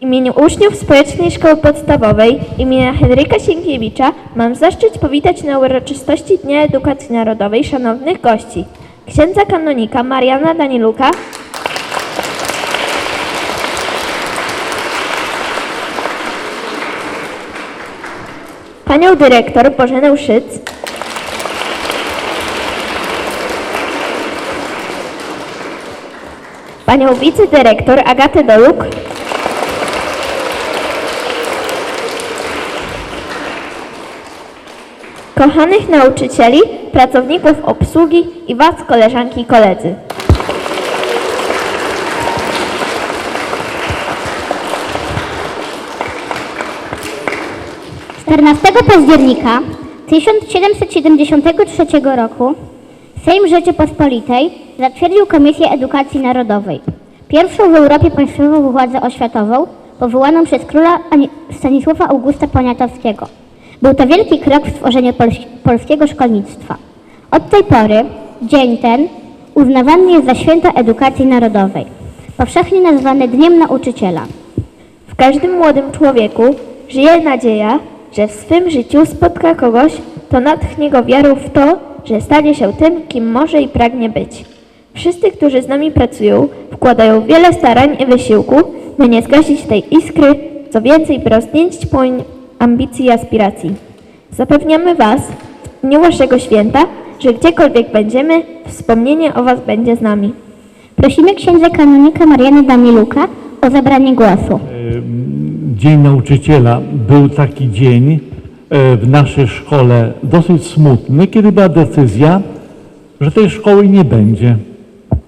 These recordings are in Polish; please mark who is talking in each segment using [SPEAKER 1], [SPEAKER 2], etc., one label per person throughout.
[SPEAKER 1] W imieniu uczniów Społecznej Szkoły Podstawowej imienia Henryka Sienkiewicza mam zaszczyt powitać na uroczystości Dnia Edukacji Narodowej szanownych gości. Księdza kanonika Mariana Danieluka, panią dyrektor Bożenę Szyc, panią wicedyrektor Agatę Doluk, kochanych nauczycieli, pracowników obsługi i Was, koleżanki i koledzy.
[SPEAKER 2] 14 października 1773 roku Sejm Rzeczypospolitej zatwierdził Komisję Edukacji Narodowej, pierwszą w Europie państwową władzę oświatową powołaną przez króla Ani- Stanisława Augusta Poniatowskiego. Był to wielki krok w tworzeniu pols- polskiego szkolnictwa. Od tej pory dzień ten uznawany jest za święto edukacji narodowej, powszechnie nazwany Dniem Nauczyciela.
[SPEAKER 1] W każdym młodym człowieku żyje nadzieja, że w swym życiu spotka kogoś, kto natchnie go wiarą w to, że stanie się tym, kim może i pragnie być. Wszyscy, którzy z nami pracują, wkładają wiele starań i wysiłku, by nie zgasić tej iskry, co więcej, by roznieść płoń ambicji i aspiracji. Zapewniamy Was w dniu Waszego święta, że gdziekolwiek będziemy, wspomnienie o Was będzie z nami.
[SPEAKER 2] Prosimy księdza kanonika Mariana Daniluka o zabranie głosu.
[SPEAKER 3] Dzień Nauczyciela był taki dzień e, w naszej szkole dosyć smutny, kiedy była decyzja, że tej szkoły nie będzie.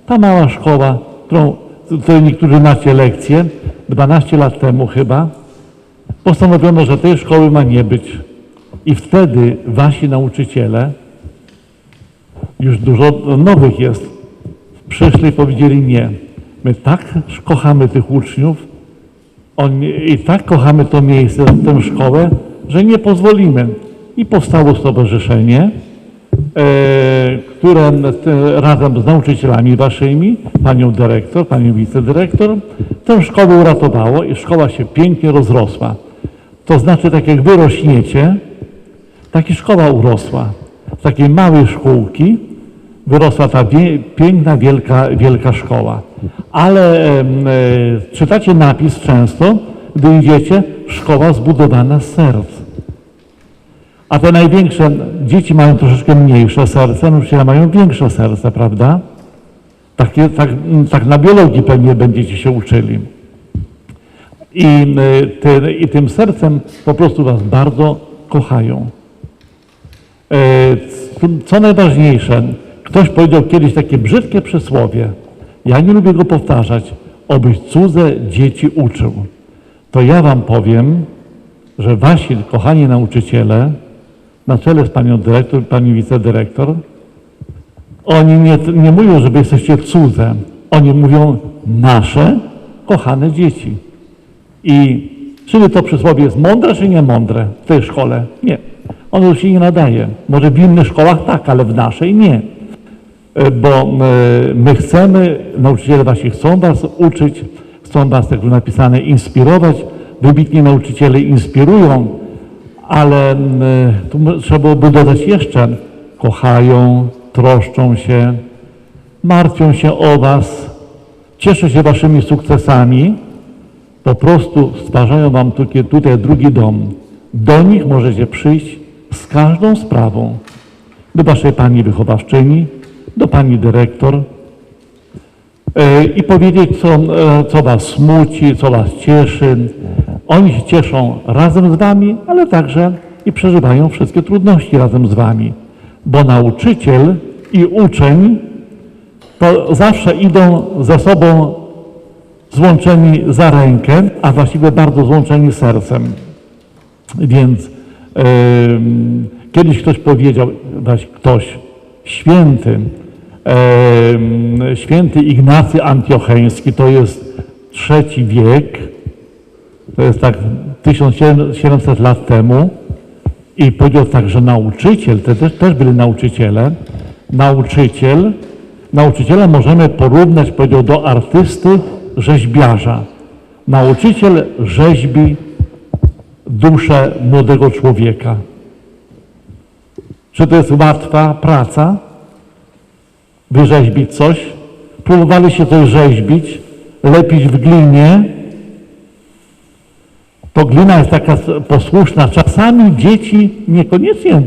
[SPEAKER 3] Ta mała szkoła, którą której niektórzy macie lekcję, 12 lat temu chyba, postanowiono, że tej szkoły ma nie być. I wtedy wasi nauczyciele, już dużo nowych jest, przyszli i powiedzieli nie. My tak kochamy tych uczniów, oni, I tak kochamy to miejsce, tę szkołę, że nie pozwolimy. I powstało stowarzyszenie, e, które te, razem z nauczycielami waszymi, panią dyrektor, panią wicedyrektor, tę szkołę uratowało i szkoła się pięknie rozrosła. To znaczy, tak jak wy rośniecie, tak i szkoła urosła. Z takiej małej szkółki wyrosła ta wie, piękna, wielka, wielka szkoła. Ale e, czytacie napis często, gdy idziecie, szkoła zbudowana z serc. A te największe, dzieci mają troszeczkę mniejsze serce, nauczyciele mają większe serce, prawda? Takie, tak, tak na biologii pewnie będziecie się uczyli. I, e, ty, I tym sercem po prostu was bardzo kochają. E, Co najważniejsze, ktoś powiedział kiedyś takie brzydkie przysłowie, ja nie lubię go powtarzać, obyś cudze dzieci uczył. To ja wam powiem, że wasi kochani nauczyciele, na czele z panią dyrektor, pani wicedyrektor, oni nie, nie mówią, że jesteście cudze. Oni mówią nasze kochane dzieci. I czy to przysłowie jest mądre, czy nie mądre w tej szkole? Nie. Ono się nie nadaje. Może w innych szkołach tak, ale w naszej nie. E, Bo e, my chcemy, nauczyciele wasi chcą was uczyć, chcą was, tak tu napisane, inspirować. Wybitni nauczyciele inspirują, ale m, e, tu trzeba byłoby dodać jeszcze, kochają, troszczą się, martwią się o was, cieszą się waszymi sukcesami, po prostu stwarzają wam tutaj, tutaj drugi dom. Do nich możecie przyjść z każdą sprawą. Do waszej pani wychowawczyni, do pani dyrektor e, i powiedzieć, co, e, co was smuci, co was cieszy. Oni się cieszą razem z wami, ale także i przeżywają wszystkie trudności razem z wami. Bo nauczyciel i uczeń to zawsze idą ze sobą złączeni za rękę, a właściwie bardzo złączeni sercem. Więc em, kiedyś ktoś powiedział, ktoś, święty, em, święty Ignacy Antiocheński, to jest trzeci wiek, to jest tak 1700 lat temu i powiedział tak, że nauczyciel, to też, też byli nauczyciele, nauczyciel, nauczyciela możemy porównać, powiedział, do artysty, rzeźbiarza, Nauczyciel rzeźbi duszę młodego człowieka. Czy to jest łatwa praca? Wyrzeźbić coś? Próbowali się coś rzeźbić, lepić w glinie. To glina jest taka posłuszna. Czasami dzieci niekoniecznie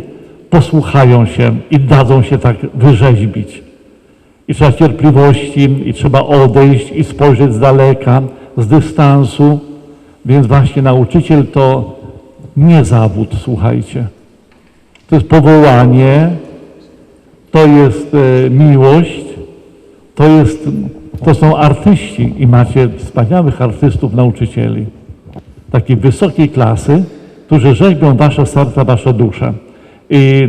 [SPEAKER 3] posłuchają się i dadzą się tak wyrzeźbić. I trzeba cierpliwości, i trzeba odejść i spojrzeć z daleka, z dystansu. Więc właśnie nauczyciel to nie zawód, słuchajcie. To jest powołanie, to jest e, miłość, to, jest, to są artyści i macie wspaniałych artystów, nauczycieli. Takiej wysokiej klasy, którzy rzeźbią wasze serca, wasze dusze. I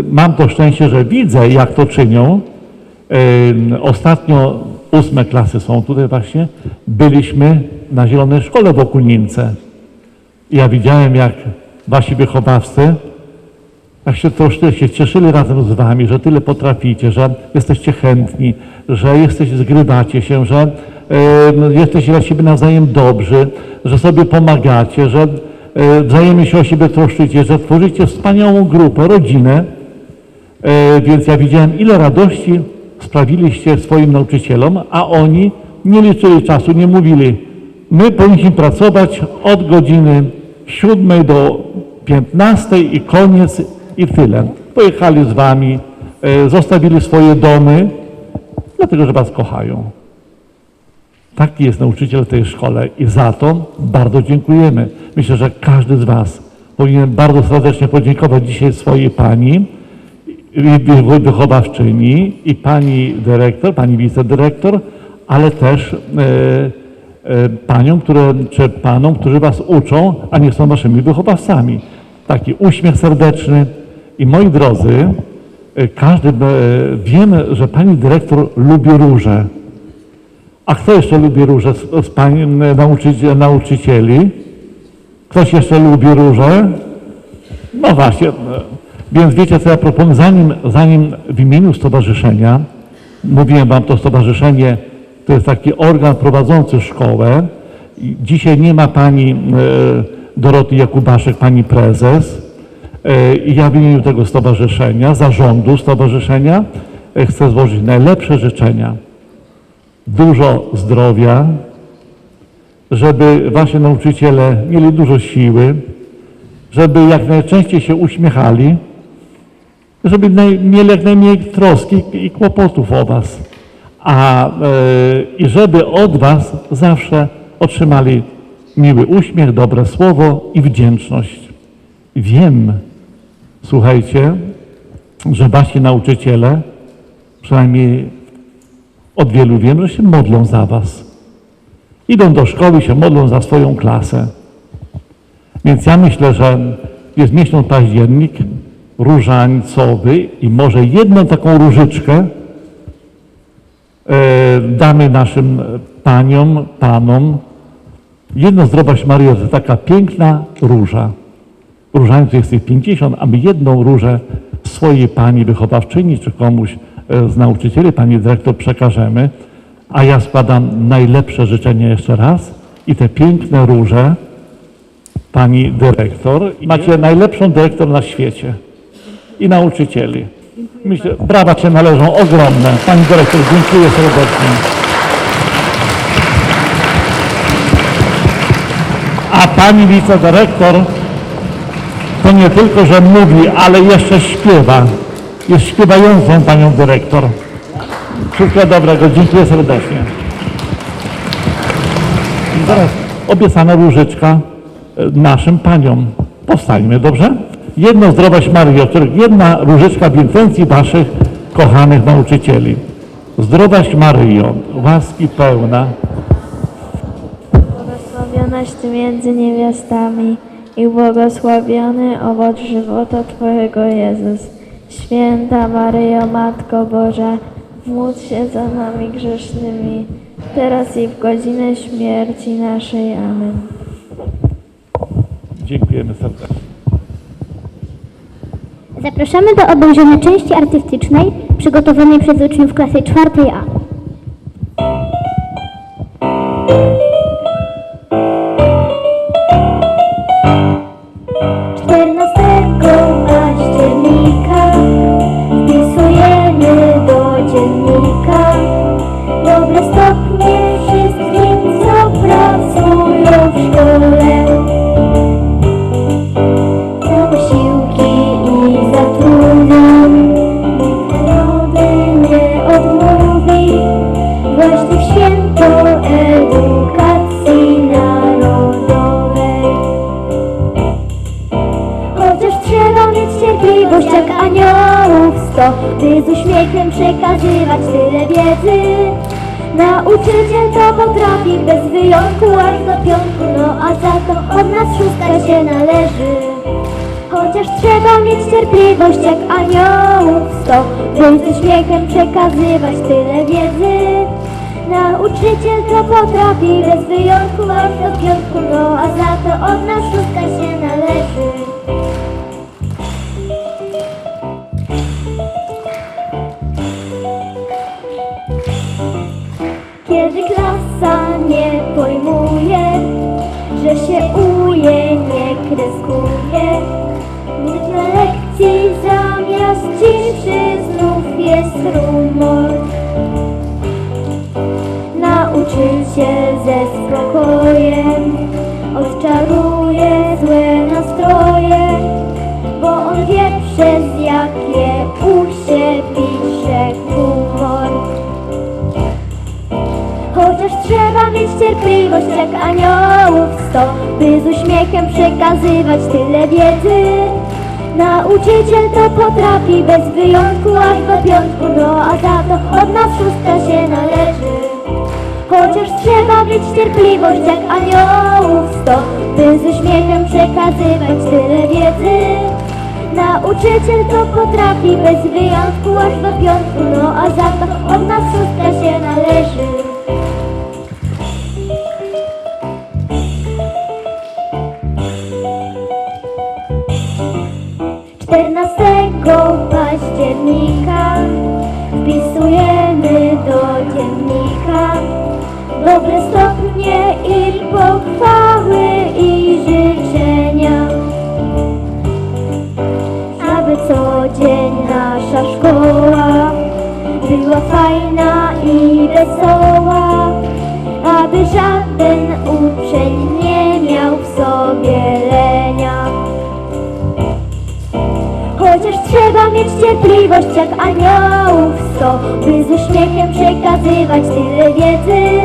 [SPEAKER 3] y, mam to szczęście, że widzę, jak to czynią. Y, Ostatnio ósme klasy są tutaj właśnie. Byliśmy na Zielonej Szkole w Okunince. Ja widziałem, jak wasi wychowawcy jak się troszkę się cieszyli razem z wami, że tyle potraficie, że jesteście chętni, że jesteście, zgrywacie się, że e, jesteście dla siebie nawzajem dobrzy, że sobie pomagacie, że e, wzajemnie się o siebie troszczycie, że tworzycie wspaniałą grupę, rodzinę. E, więc ja widziałem, ile radości sprawiliście swoim nauczycielom, a oni nie liczyli czasu, nie mówili, my powinniśmy pracować od godziny 7 do 15 i koniec i tyle. Pojechali z wami, e, zostawili swoje domy, dlatego że was kochają. Taki jest nauczyciel w tej szkole i za to bardzo dziękujemy. Myślę, że każdy z was powinien bardzo serdecznie podziękować dzisiaj swojej pani wychowawczyni i pani dyrektor, pani wicedyrektor, ale też e, e, paniom, które, czy panom, którzy was uczą, a nie są waszymi wychowawcami. Taki uśmiech serdeczny. I moi drodzy, e, każdy, wiem, że pani dyrektor lubi róże. A kto jeszcze lubi róże z, z nauczycieli, nauczycieli? Ktoś jeszcze lubi róże? No właśnie. Więc wiecie co ja proponuję? Zanim, zanim w imieniu stowarzyszenia, mówiłem wam to stowarzyszenie, to jest taki organ prowadzący szkołę. Dzisiaj nie ma pani e, Doroty Jakubaszek, pani prezes. E, I ja w imieniu tego stowarzyszenia, zarządu stowarzyszenia, e, chcę złożyć najlepsze życzenia dużo zdrowia, żeby wasi nauczyciele mieli dużo siły, żeby jak najczęściej się uśmiechali, żeby naj, mieli jak najmniej troski i kłopotów o was, a e, i żeby od was zawsze otrzymali miły uśmiech, dobre słowo i wdzięczność. Wiem, słuchajcie, że wasi nauczyciele, przynajmniej od wielu wiem, że się modlą za was. Idą do szkoły, się modlą za swoją klasę. Więc ja myślę, że jest miesiąc październik, różańcowy i może jedną taką różyczkę e, damy naszym paniom, panom. Jedno zdrowaś Maryjo, to taka piękna róża. Różańców jest ich 50, a my jedną różę swojej pani wychowawczyni czy komuś e, z nauczycieli, pani dyrektor przekażemy, a ja składam najlepsze życzenia jeszcze raz i te piękne róże pani dyrektor. Macie najlepszą dyrektor na świecie i nauczycieli. Myślę, brawa się należą ogromne. Pani dyrektor, dziękuję serdecznie. A pani wicedyrektor to nie tylko, że mówi, ale jeszcze śpiewa. Jest śpiewającą panią dyrektor. Wszystkiego dobrego, dziękuję serdecznie. I teraz obiecana różyczka e, naszym paniom. Powstańmy, dobrze? Jedno zdrowaś których jedna różyczka w intencji waszych kochanych nauczycieli. Zdrowaś Maryjo, łaski pełna,
[SPEAKER 1] Błogosławionaś Ty między niewiastami i błogosławiony owoc żywota Twojego Jezus. Święta Maryjo, Matko Boża, módl się za nami grzesznymi, teraz i w godzinę śmierci naszej. Amen.
[SPEAKER 3] dziękujemy serdecznie.
[SPEAKER 2] Zapraszamy do obejrzenia części artystycznej przygotowanej przez uczniów klasy 4A. Cierpliwość jak aniołów sto By z uśmiechem przekazywać tyle wiedzy Nauczyciel to potrafi bez wyjątku aż do piątku No a za to od nas szóstka się należy Kiedy klasa nie pojmuje, że się uje, nie kreskuje. Gdy lekcji zamiast ciszy znów jest rumor. Nauczyciel ze spokojem odczaruje złe nastroje, bo on wie przez jakie usie pisze humor. Chociaż trzeba mieć cierpliwość jak aniołów sto By z uśmiechem przekazywać tyle wiedzy Nauczyciel to potrafi bez wyjątku aż do piątku No a to od nas szóstka się należy. Chociaż trzeba mieć cierpliwość jak aniołów sto By z uśmiechem przekazywać tyle wiedzy. Nauczyciel to potrafi bez wyjątku aż do piątku No a to od nas szóstka się należy wesoła, aby żaden uczeń nie miał w sobie lenia. Chociaż trzeba mieć cierpliwość jak aniołów sto By z uśmiechem przekazywać tyle wiedzy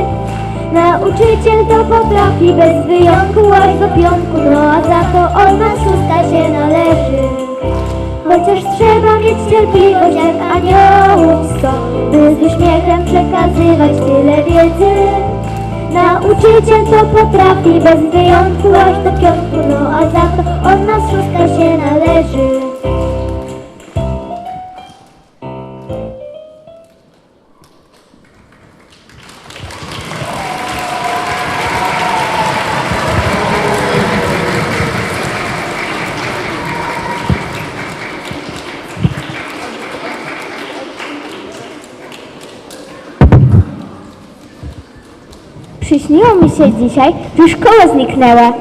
[SPEAKER 2] Nauczyciel to potrafi bez wyjątku aż do piątku No a za to od nas szóstka się należy Chociaż trzeba mieć cierpliwość jak aniołów sto By z uśmiechem przekazywać tyle wiedzy. Nauczyciel to potrafi bez wyjątku aż do piątku No a za to od nas szóstka się należy
[SPEAKER 1] Przyśniło mi się dzisiaj, że szkoła zniknęła.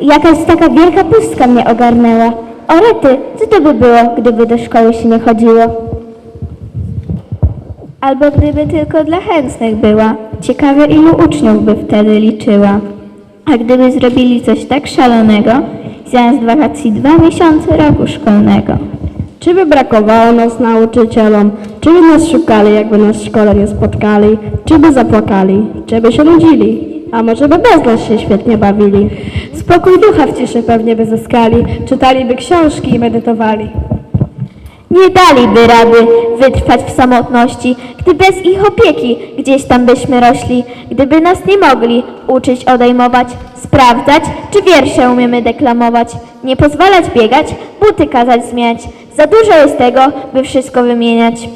[SPEAKER 1] Jakaś taka wielka pustka mnie ogarnęła. O rety, co to by było, gdyby do szkoły się nie chodziło? Albo gdyby tylko dla chętnych była. Ciekawe ilu uczniów by wtedy liczyła. A gdyby zrobili coś tak szalonego, zamiast wakacji dwa miesiące roku szkolnego.
[SPEAKER 4] Czy by brakowało nas nauczycielom? Czy by nas szukali, jakby nas w szkole nie spotkali? Czy by zapłakali? Czy by się nudzili? A może by bez nas się świetnie bawili? Spokój ducha w ciszy pewnie by zyskali, czytaliby książki i medytowali.
[SPEAKER 1] Nie daliby rady wytrwać w samotności, gdy bez ich opieki gdzieś tam byśmy rośli, gdyby nas nie mogli uczyć odejmować, sprawdzać, czy wiersze umiemy deklamować, nie pozwalać biegać, buty kazać zmieniać. Za dużo jest tego, by wszystko wymieniać.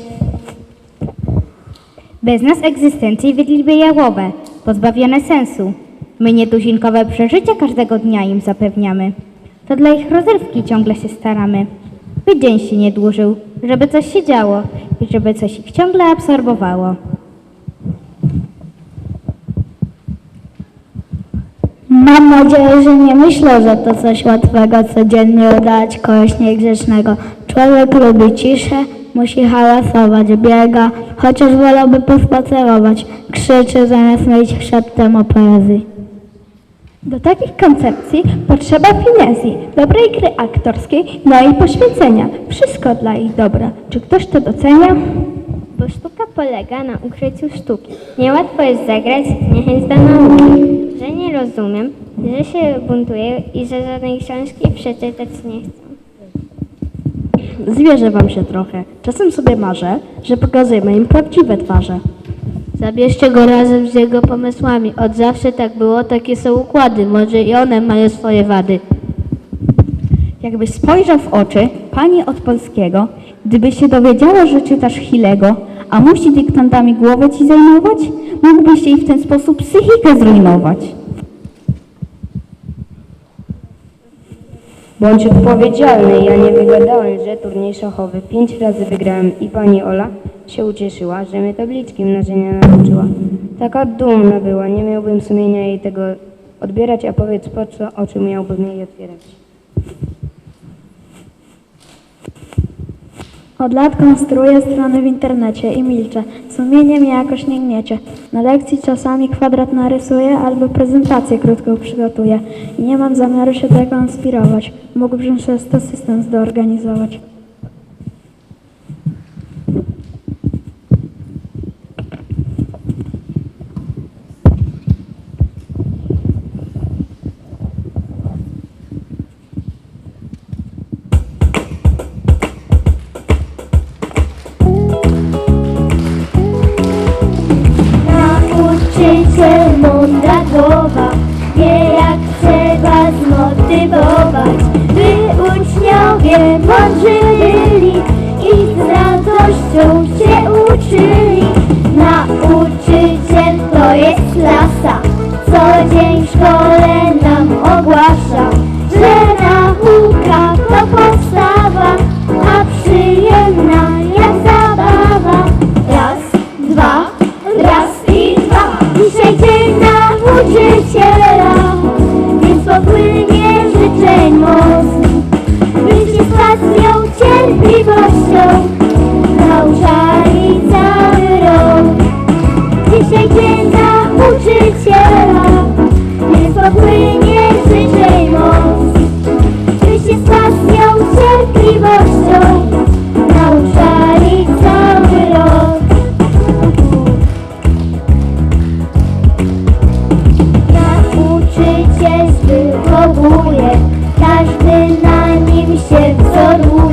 [SPEAKER 5] Bez nas egzystencję wiedliby jałowe, pozbawione sensu. My nietuzinkowe przeżycia każdego dnia im zapewniamy. To dla ich rozrywki ciągle się staramy. By dzień się nie dłużył, żeby coś się działo i żeby coś ich ciągle absorbowało.
[SPEAKER 4] Mam nadzieję, że nie myślę, że to coś łatwego codziennie udać kogoś niegrzecznego. Człowiek lubi ciszę,
[SPEAKER 6] Musi hałasować, biega, chociaż wolałby pospacerować. Krzyczy zamiast mieć przedtem o poezji.
[SPEAKER 7] Do takich koncepcji potrzeba finezji, dobrej gry aktorskiej, no i poświęcenia. Wszystko dla ich dobra. Czy ktoś to docenia?
[SPEAKER 2] Bo sztuka polega na ukryciu sztuki. Niełatwo jest zagrać niechęć do nauki. Że nie rozumiem, że się buntuję i że żadnej książki przeczytać nie chcę.
[SPEAKER 4] Zwierzę wam się trochę. Czasem sobie marzę, że pokazujemy im prawdziwe twarze.
[SPEAKER 6] Zabierzcie go razem z jego pomysłami. Od zawsze tak było, takie są układy. Może i one mają swoje wady.
[SPEAKER 8] Jakbyś spojrzał w oczy pani od polskiego, gdyby się dowiedziała, że czytasz Hilego, a musi dyktantami głowę ci zajmować, mógłbyś jej w ten sposób psychikę zrujnować.
[SPEAKER 9] Bądź odpowiedzialny, ja nie wygadałem, że turniej szachowy pięć razy wygrałem i pani Ola się ucieszyła, że mnie tabliczki mnożenia nauczyła. Taka dumna była, nie miałbym sumienia jej tego odbierać, a powiedz po co oczy miałbym jej otwierać.
[SPEAKER 6] Od lat konstruuję strony w internecie i milczę. Sumienie mnie jakoś nie gniecie. Na lekcji czasami kwadrat narysuję albo prezentację krótką przygotuję. I nie mam zamiaru się tego inspirować. Mógłbym przez to system zorganizować.
[SPEAKER 2] Co dzień w Nauczyciel wychowuje, każdy na nim się wzoruje.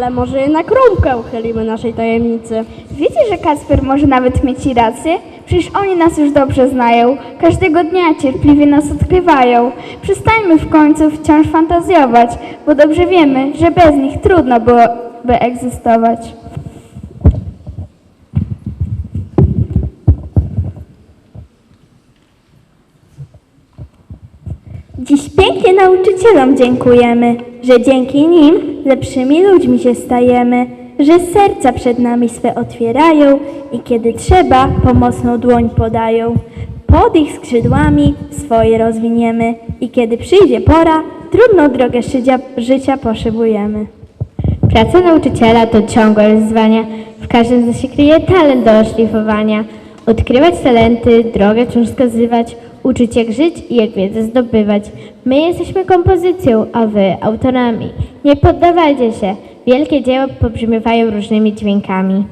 [SPEAKER 4] Ale może jednak rąbkę uchylimy naszej tajemnicy.
[SPEAKER 7] Wiecie, że Kasper może nawet mieć rację? Przecież oni nas już dobrze znają. Każdego dnia cierpliwie nas odkrywają. Przestańmy w końcu wciąż fantazjować, bo dobrze wiemy, że bez nich trudno byłoby egzystować. Nauczycielom dziękujemy, że dzięki nim lepszymi ludźmi się stajemy, że serca przed nami swe otwierają i kiedy trzeba, pomocną dłoń podają. Pod ich skrzydłami swoje rozwiniemy i kiedy przyjdzie pora, trudną drogę życia, życia poszybujemy.
[SPEAKER 10] Praca nauczyciela to ciągłe wyzwania. W każdym z nas się kryje talent do oszlifowania. Odkrywać talenty, drogę wciąż wskazywać, uczyć jak żyć i jak wiedzę zdobywać. My jesteśmy kompozycją, a wy autorami. Nie poddawajcie się. Wielkie dzieła pobrzmiewają różnymi dźwiękami.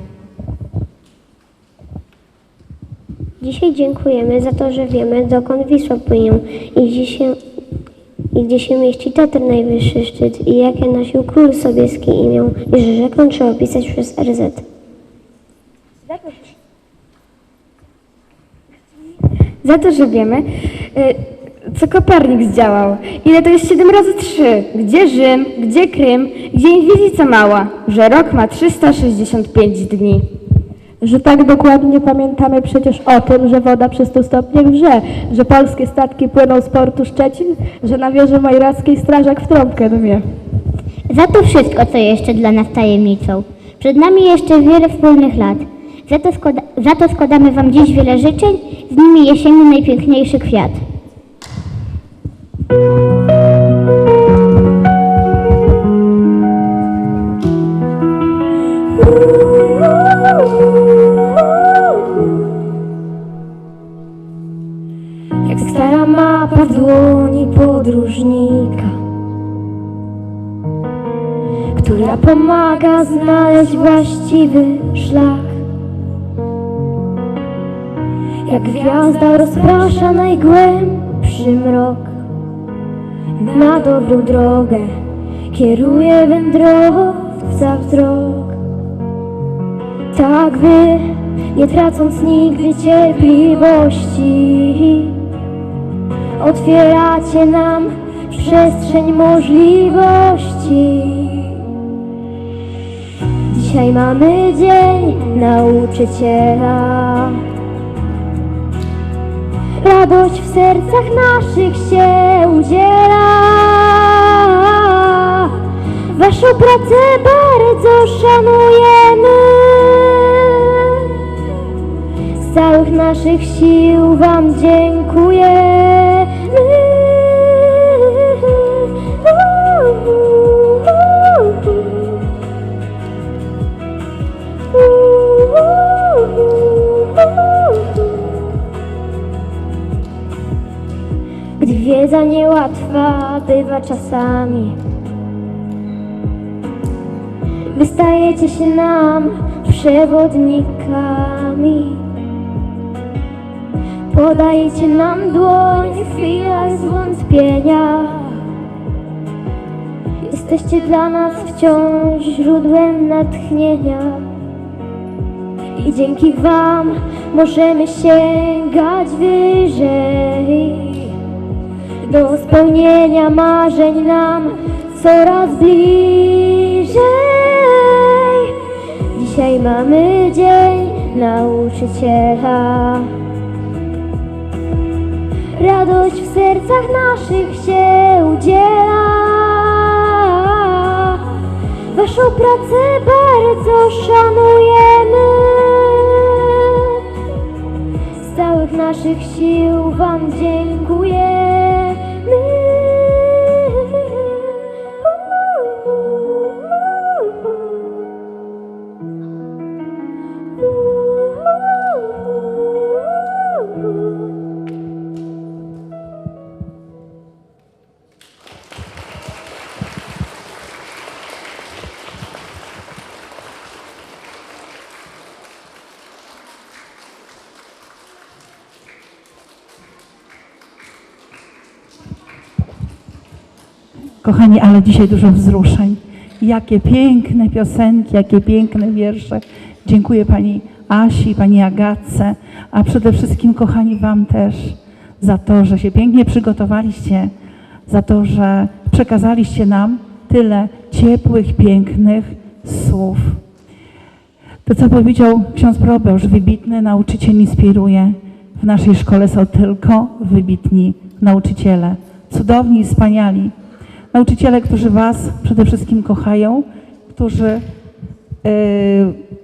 [SPEAKER 2] Dzisiaj dziękujemy za to, że wiemy, dokąd Wisła płynie i gdzie się, i gdzie się mieści Tatr najwyższy szczyt i jakie nosił król sobieski imię i że rzeką trzeba opisać przez RZ.
[SPEAKER 11] Za to, że wiemy, y, co Kopernik zdziałał. Ile to jest 7 razy 3? Gdzie Rzym? Gdzie Krym? Gdzie Inkwizycja Mała? Że rok ma 365 dni.
[SPEAKER 12] Że tak dokładnie pamiętamy przecież o tym, że woda przy 100 stopniach wrze, że polskie statki płyną z portu Szczecin, że na wieży majrackiej strażak w trąbkę dmie.
[SPEAKER 13] Za to wszystko, co jeszcze dla nas tajemnicą. Przed nami jeszcze wiele wspólnych lat. Za to, składa, za to składamy Wam dziś wiele życzeń, z nimi jesienny najpiękniejszy kwiat.
[SPEAKER 2] Jak stara mapa w dłoni podróżnika, która pomaga znaleźć właściwy szlak. Jak gwiazda rozprasza najgłębszy mrok, na dobrą drogę kieruje wędrowca wzrok. Tak wy, nie tracąc nigdy cierpliwości, otwieracie nam przestrzeń możliwości. Dzisiaj mamy dzień nauczyciela. Radość w sercach naszych się udziela. Waszą pracę bardzo szanujemy. Z całych naszych sił Wam dziękujemy. Niełatwa bywa czasami, wystajecie się nam przewodnikami. Podajcie nam dłoń w chwilach zwątpienia. Jesteście dla nas wciąż źródłem natchnienia. I dzięki Wam możemy sięgać wyżej. Do spełnienia marzeń nam coraz bliżej. Dzisiaj mamy dzień nauczyciela. Radość w sercach naszych się udziela. Waszą pracę bardzo szanujemy. Z całych naszych sił Wam dziękujemy.
[SPEAKER 14] Kochani, ale dzisiaj dużo wzruszeń. Jakie piękne piosenki, jakie piękne wiersze. Dziękuję Pani Asi, pani Agatce, a przede wszystkim kochani Wam też za to, że się pięknie przygotowaliście, za to, że przekazaliście nam tyle ciepłych, pięknych słów. To, co powiedział ksiądz Probeusz, wybitny nauczyciel inspiruje. W naszej szkole są tylko wybitni nauczyciele, cudowni wspaniali. Nauczyciele, którzy Was przede wszystkim kochają, którzy e,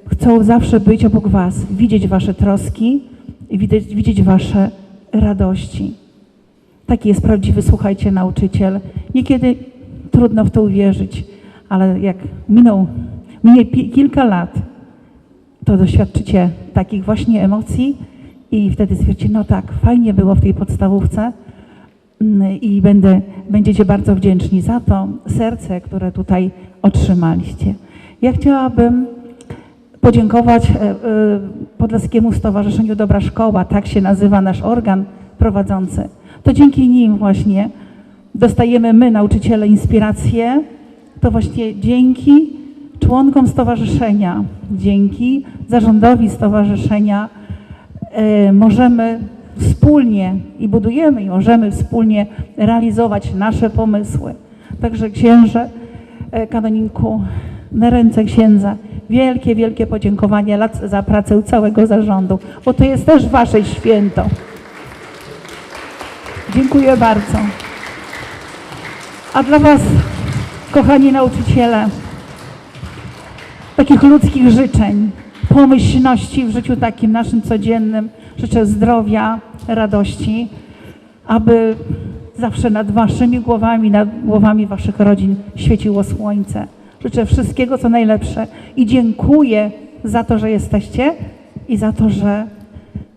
[SPEAKER 14] chcą zawsze być obok Was, widzieć Wasze troski i widzieć, widzieć Wasze radości. Taki jest prawdziwy, słuchajcie, nauczyciel. Niekiedy trudno w to uwierzyć, ale jak minął, minie kilka lat, to doświadczycie takich właśnie emocji i wtedy stwierdzicie, no tak, fajnie było w tej podstawówce i będę, będziecie bardzo wdzięczni za to serce, które tutaj otrzymaliście. Ja chciałabym podziękować e, e, Podlaskiemu Stowarzyszeniu Dobra Szkoła, tak się nazywa nasz organ prowadzący. To dzięki nim właśnie dostajemy my, nauczyciele, inspirację. To właśnie dzięki członkom stowarzyszenia, dzięki zarządowi stowarzyszenia e, możemy wspólnie i budujemy i możemy wspólnie realizować nasze pomysły. Także księże, e, kanoninku, na ręce księdza wielkie, wielkie podziękowanie lat- za pracę całego zarządu, bo to jest też wasze święto. Dziękuję bardzo. A dla was, kochani nauczyciele, takich ludzkich życzeń, pomyślności w życiu takim naszym codziennym. Życzę zdrowia, radości, aby zawsze nad waszymi głowami, nad głowami waszych rodzin świeciło słońce. Życzę wszystkiego, co najlepsze i dziękuję za to, że jesteście i za to, że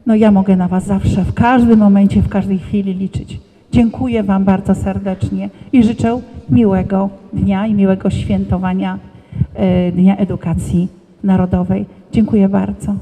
[SPEAKER 14] no ja mogę na was zawsze, w każdym momencie, w każdej chwili liczyć. Dziękuję wam bardzo serdecznie i życzę miłego dnia i miłego świętowania e, Dnia Edukacji Narodowej. Dziękuję bardzo.